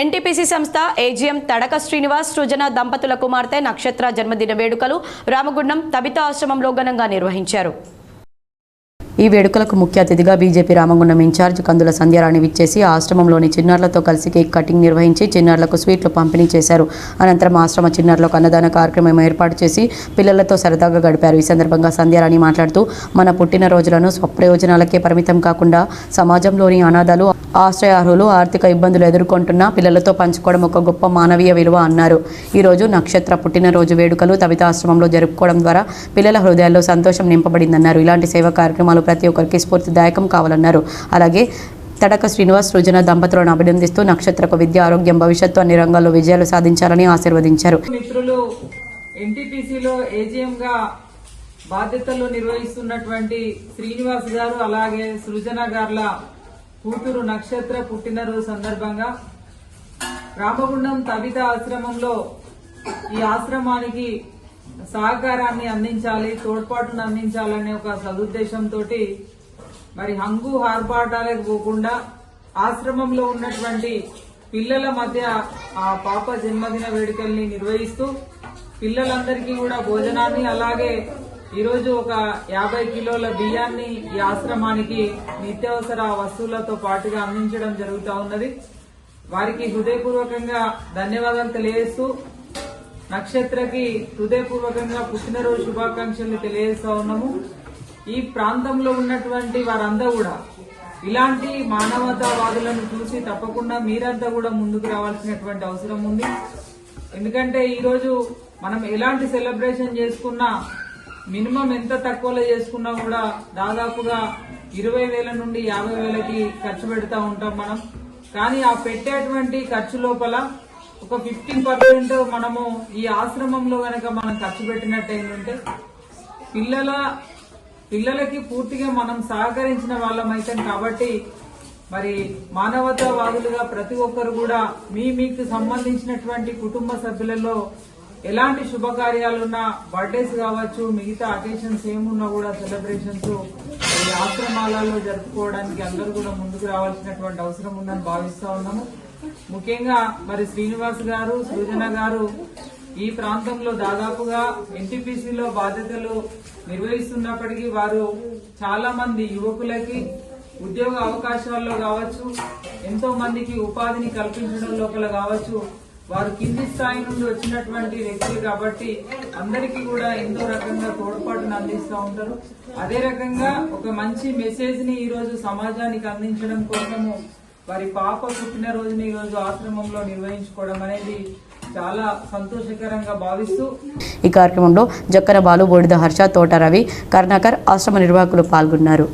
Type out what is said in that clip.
NTPC సంస్థ AGM తడక Srinivas సృజన దంపతుల కుమార్తె నక్షత్ర జన్మదిన వేడుకలు రామగుండం తబిత ఆశ్రమంలో ఘనంగా నిర్వహించారు. ఈ వేడుకలకు ముఖ్య అతిథిగా BJP Ramagundam in charge Kandula Sandhyarani విచ్చేసి ఆశ్రమంలోని చిన్నారులతో కలిసి కేక్ కటింగ్ నిర్వహించి చిన్నారులకు స్వీట్లు పంపిణీ చేశారు. అనంతరం ఆశ్రమ చిన్నారులకు అన్నదాన కార్యక్రమం ఏర్పాటు చేసి పిల్లలతో సరదాగా గడిపారు. ఈ సందర్భంగా సంధ్యారాణి మాట్లాడుతూ మన పుట్టినరోజులను స్వప్రయోజనాలకే పరిమితం కాకుండా సమాజంలోని అనాథాలు ఆశ్రయార్హులు ఆర్థిక ఇబ్బందులు ఎదుర్కొంటున్న పిల్లలతో పంచుకోవడం ఒక గొప్ప మానవీయ విలువ అన్నారు. ఈరోజు నక్షత్ర పుట్టినరోజు వేడుకలు తవితాశ్రమంలో జరుపుకోవడం ద్వారా పిల్లల హృదయాల్లో సంతోషం నింపబడిందన్నారు. ఇలాంటి సేవా కార్యక్రమాలు ప్రతి ఒక్కరికి స్ఫూర్తిదాయకం కావాలన్నారు. అలాగే తడక శ్రీనివాస్ సృజన దంపతులను అభినందిస్తూ నక్షత్రకు విద్య ఆరోగ్యం భవిష్యత్తు అన్ని రంగాల్లో విజయాలు సాధించాలని ఆశీర్వదించారు. మిత్రులు ఎన్టీపీసీలో ఏజీఎంగా బాధ్యతలు నిర్వహిస్తున్నటువంటి శ్రీనివాస్ గారు అలాగే సృజన గార్ల కూతురు నక్షత్ర పుట్టినరోజు సందర్భంగా రామగుండం తవిత ఆశ్రమంలో ఈ ఆశ్రమానికి సహకారాన్ని అందించాలి తోడ్పాటును అందించాలనే ఒక సదుద్దేశంతో మరి హంగు హార్పాటాలకు పోకుండా ఆశ్రమంలో ఉన్నటువంటి పిల్లల మధ్య ఆ పాప జన్మదిన వేడుకల్ని నిర్వహిస్తూ పిల్లలందరికీ కూడా భోజనాన్ని అలాగే ఈరోజు ఒక యాభై కిలోల బియ్యాన్ని ఈ ఆశ్రమానికి నిత్యావసర వస్తువులతో పాటుగా అందించడం జరుగుతూ ఉన్నది. వారికి హృదయపూర్వకంగా ధన్యవాదాలు తెలియజేస్తూ నక్షత్రకి హృదయపూర్వకంగా పుట్టినరోజు శుభాకాంక్షలు తెలియజేస్తా ఉన్నాము. ఈ ప్రాంతంలో ఉన్నటువంటి వారంతా కూడా ఇలాంటి మానవతావాదులను చూసి తప్పకుండా మీరంతా కూడా ముందుకు రావాల్సినటువంటి అవసరం ఉంది. ఎందుకంటే ఈరోజు మనం ఎలాంటి సెలబ్రేషన్ చేసుకున్నా మినిమం ఎంత తక్కువలో చేసుకున్నా కూడా దాదాపుగా ఇరవై వేల నుండి యాభై వేలకి ఖర్చు పెడతా ఉంటాం మనం. కానీ ఆ పెట్టేటువంటి ఖర్చు లోపల ఒక ఫిఫ్టీన్ పర్సెంట్ మనము ఈ ఆశ్రమంలో కనుక మనం ఖర్చు పెట్టినట్టు ఏంటంటే పిల్లల పిల్లలకి పూర్తిగా మనం సహకరించిన వాళ్ళం అవుతాం కాబట్టి మరి మానవతావాదులుగా ప్రతి ఒక్కరు కూడా మీ మీకు సంబంధించినటువంటి కుటుంబ సభ్యులలో ఎలాంటి శుభకార్యాలున్నా బర్త్డేస్ కావచ్చు మిగతా అకేషన్స్ ఏమున్నా కూడా సెలబ్రేషన్స్ ఈ ఆశ్రమాలలో జరుపుకోవడానికి అందరూ కూడా ముందుకు రావాల్సినటువంటి అవసరం ఉందని భావిస్తా ఉన్నాము. ముఖ్యంగా మరి శ్రీనివాస్ గారు సృజన గారు ఈ ప్రాంతంలో దాదాపుగా ఎన్టీపీసీలో బాధ్యతలు నిర్వహిస్తున్నప్పటికీ వారు చాలా మంది యువకులకి ఉద్యోగ అవకాశాల్లో కావచ్చు ఎంతో మందికి ఉపాధిని కల్పించడం లోపల కావచ్చు వారు కింది స్థాయి నుండి వచ్చినటువంటి వ్యక్తులు కాబట్టి అందరికీ కూడా ఎంతో రకంగా తోడ్పాటును అందిస్తూ ఉంటారు. అదే రకంగా ఒక మంచి మెసేజ్ని ఈ రోజు సమాజానికి అందించడం కోసము వారి పాప పుట్టినరోజుని ఈ రోజు ఆశ్రమంలో నిర్వహించుకోవడం అనేది చాలా సంతోషకరంగా భావిస్తూ ఈ కార్యక్రమంలో జక్కన బాలు బోడిద హర్ష తోట రవి కర్ణాకర్ ఆశ్రమ నిర్వాహకులు పాల్గొన్నారు.